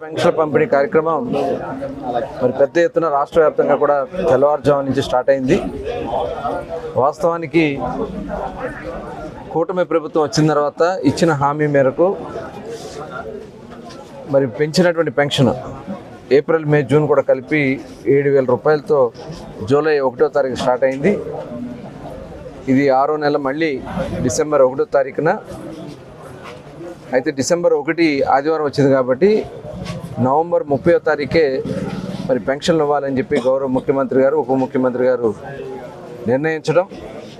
Pension పంపిణీ కార్యక్రమం మరి పెద్ద ఎత్తున రాష్ట్ర వ్యాప్తంగా కూడా తెల్లవారుజాము నుంచి స్టార్ట్ అయింది. వాస్తవానికి కూటమి ప్రభుత్వం వచ్చిన తర్వాత ఇచ్చిన హామీ మేరకు మరి పెంచినటువంటి పెన్షన్ ఏప్రిల్ మే జూన్ కూడా కలిపి ఏడు వేల రూపాయలతో జూలై ఒకటో తారీఖు స్టార్ట్ అయింది. ఇది ఆరో నెల మళ్ళీ డిసెంబర్ ఒకటో తారీఖున. అయితే డిసెంబర్ ఒకటి ఆదివారం వచ్చింది కాబట్టి నవంబర్ ముప్పై తారీఖే మరి పెన్షన్లు ఇవ్వాలని చెప్పి గౌరవ ముఖ్యమంత్రి గారు ఉప ముఖ్యమంత్రి గారు నిర్ణయించడం.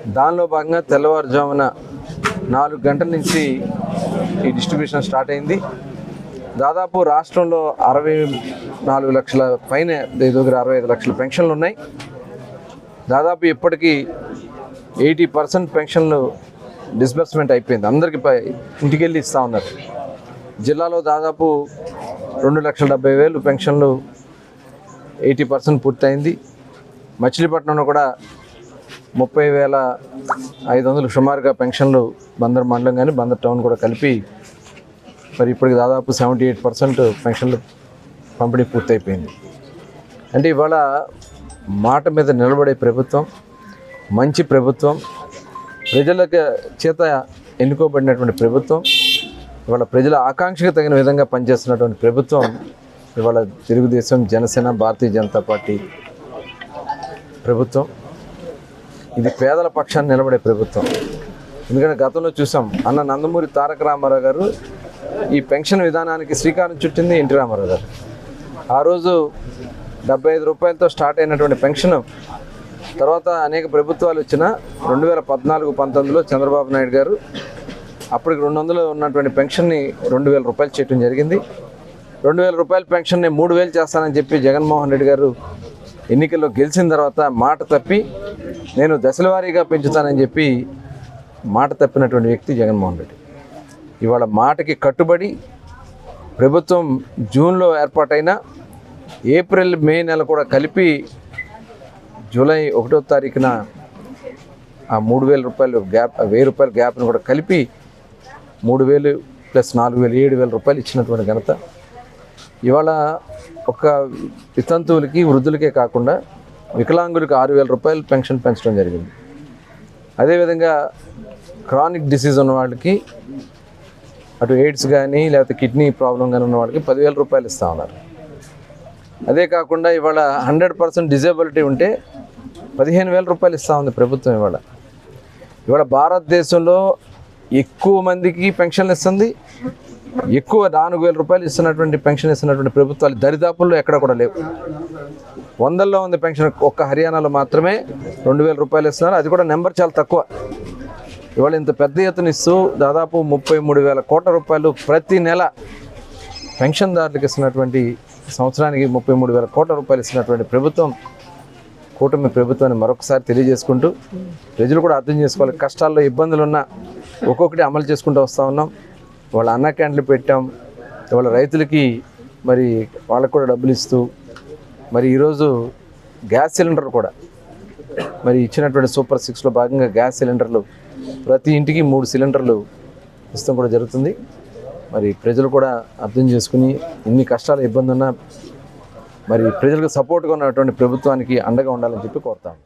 దానిలో భాగంగా తెల్లవారుజామున నాలుగు గంటల నుంచి ఈ డిస్ట్రిబ్యూషన్ స్టార్ట్ అయింది. దాదాపు రాష్ట్రంలో అరవై నాలుగు లక్షల పైన దగ్గర అరవై ఐదు లక్షల పెన్షన్లు ఉన్నాయి. దాదాపు ఇప్పటికీ ఎయిటీ పర్సెంట్ పెన్షన్లు డిస్బర్స్మెంట్ అయిపోయింది. అందరికీ పై ఇంటికి వెళ్ళి ఇస్తూ ఉన్నారు. జిల్లాలో దాదాపు రెండు లక్షల డెబ్బై వేలు పెన్షన్లు ఎయిటీ పర్సెంట్ పూర్తయింది. మచిలీపట్నంలో కూడా ముప్పై వేల ఐదు వందలు సుమారుగా పెన్షన్లు బందర్ మండలం కానీ బందర్ టౌన్ కూడా కలిపి మరి ఇప్పటికి దాదాపు సెవెంటీ ఎయిట్ పర్సెంట్ పెన్షన్లు పంపిణీ పూర్తయిపోయింది. అంటే ఇవాళ మాట మీద నిలబడే ప్రభుత్వం మంచి ప్రభుత్వం ప్రజలకు చేత ఎన్నుకోబడినటువంటి ప్రభుత్వం ఇవాళ ప్రజల ఆకాంక్షకు తగిన విధంగా పనిచేస్తున్నటువంటి ప్రభుత్వం ఇవాళ తెలుగుదేశం జనసేన భారతీయ జనతా పార్టీ ప్రభుత్వం. ఇది పేదల పక్షాన్ని నిలబడే ప్రభుత్వం. ఎందుకంటే గతంలో చూసాం అన్న నందమూరి తారక రామారావు గారు ఈ పెన్షన్ విధానానికి శ్రీకారం చుట్టింది ఎన్టీ రామారావు గారు. ఆ రోజు డెబ్బై ఐదు రూపాయలతో స్టార్ట్ అయినటువంటి పెన్షన్ తర్వాత అనేక ప్రభుత్వాలు వచ్చిన రెండు వేల పద్నాలుగు పంతొమ్మిదిలో చంద్రబాబు నాయుడు గారు అప్పటికి రెండు వందలు ఉన్నటువంటి పెన్షన్ని రెండు వేల రూపాయలు చేయడం జరిగింది. రెండు వేల రూపాయల పెన్షన్ని మూడు వేలు చేస్తానని చెప్పి జగన్మోహన్ రెడ్డి గారు ఎన్నికల్లో గెలిచిన తర్వాత మాట తప్పి నేను దశలవారీగా పెంచుతానని చెప్పి మాట తప్పినటువంటి వ్యక్తి జగన్మోహన్ రెడ్డి. ఇవాళ మాటకి కట్టుబడి ప్రభుత్వం జూన్లో ఏర్పాటైన ఏప్రిల్ మే నెల కూడా కలిపి జూలై ఒకటో తారీఖున ఆ మూడు వేల రూపాయలు గ్యాప్ వెయ్యి రూపాయల గ్యాప్ను కూడా కలిపి మూడు వేలు ప్లస్ నాలుగు వేలు ఏడు వేల రూపాయలు ఇచ్చినటువంటి ఘనత. ఇవాళ ఒక వితంతువులకి వృద్ధులకే కాకుండా వికలాంగులకు ఆరు వేల రూపాయలు పెన్షన్ పెంచడం జరిగింది. అదేవిధంగా క్రానిక్ డిసీజ్ ఉన్న వాళ్ళకి అటు ఎయిడ్స్ కానీ లేకపోతే కిడ్నీ ప్రాబ్లం కానీ ఉన్న వాళ్ళకి పదివేల రూపాయలు ఇస్తూ ఉన్నారు. అదే కాకుండా ఇవాళ హండ్రెడ్ పర్సెంట్ డిజేబిలిటీ ఉంటే పదిహేను వేల రూపాయలు ఇస్తూ ఉంది ప్రభుత్వం ఇవాళ. ఇవాళ భారతదేశంలో ఎక్కువ మందికి పెన్షన్లు ఇస్తుంది. ఎక్కువ నాలుగు వేల రూపాయలు ఇస్తున్నటువంటి పెన్షన్ ఇస్తున్నటువంటి ప్రభుత్వాలు దరిదాపుల్లో ఎక్కడ కూడా లేవు. వందల్లో ఉంది పెన్షన్ ఒక్క హర్యానాలో మాత్రమే రెండు వేల రూపాయలు ఇస్తున్నారు. అది కూడా నెంబర్ చాలా తక్కువ. ఇవాళ ఇంత పెద్ద ఎత్తున ఇస్తూ దాదాపు ముప్పై మూడు వేల కోట్ల రూపాయలు ప్రతి నెల పెన్షన్దారులకు ఇస్తున్నటువంటి సంవత్సరానికి ముప్పై మూడు వేల కోట్ల రూపాయలు ఇస్తున్నటువంటి ప్రభుత్వం కూటమి ప్రభుత్వాన్ని మరొకసారి తెలియజేసుకుంటూ ప్రజలు కూడా అర్థం చేసుకోవాలి. కష్టాల్లో ఇబ్బందులు ఉన్నా ఒక్కొక్కటి అమలు చేసుకుంటూ వస్తూ ఉన్నాం. వాళ్ళ అన్న క్యాంటీన్లు పెట్టాం. వాళ్ళ రైతులకి మరి వాళ్ళకు కూడా డబ్బులు ఇస్తూ మరి ఈరోజు గ్యాస్ సిలిండర్ కూడా మరి ఇచ్చినటువంటి సూపర్ సిక్స్లో భాగంగా గ్యాస్ సిలిండర్లు ప్రతి ఇంటికి మూడు సిలిండర్లు ఇస్తాం కూడా జరుగుతుంది. మరి ప్రజలు కూడా అర్థం చేసుకుని ఎన్ని కష్టాలు ఇబ్బంది ఉన్నా మరి ప్రజలకు సపోర్ట్గా ఉన్నటువంటి ప్రభుత్వానికి అండగా ఉండాలని చెప్పి కోరుతాము.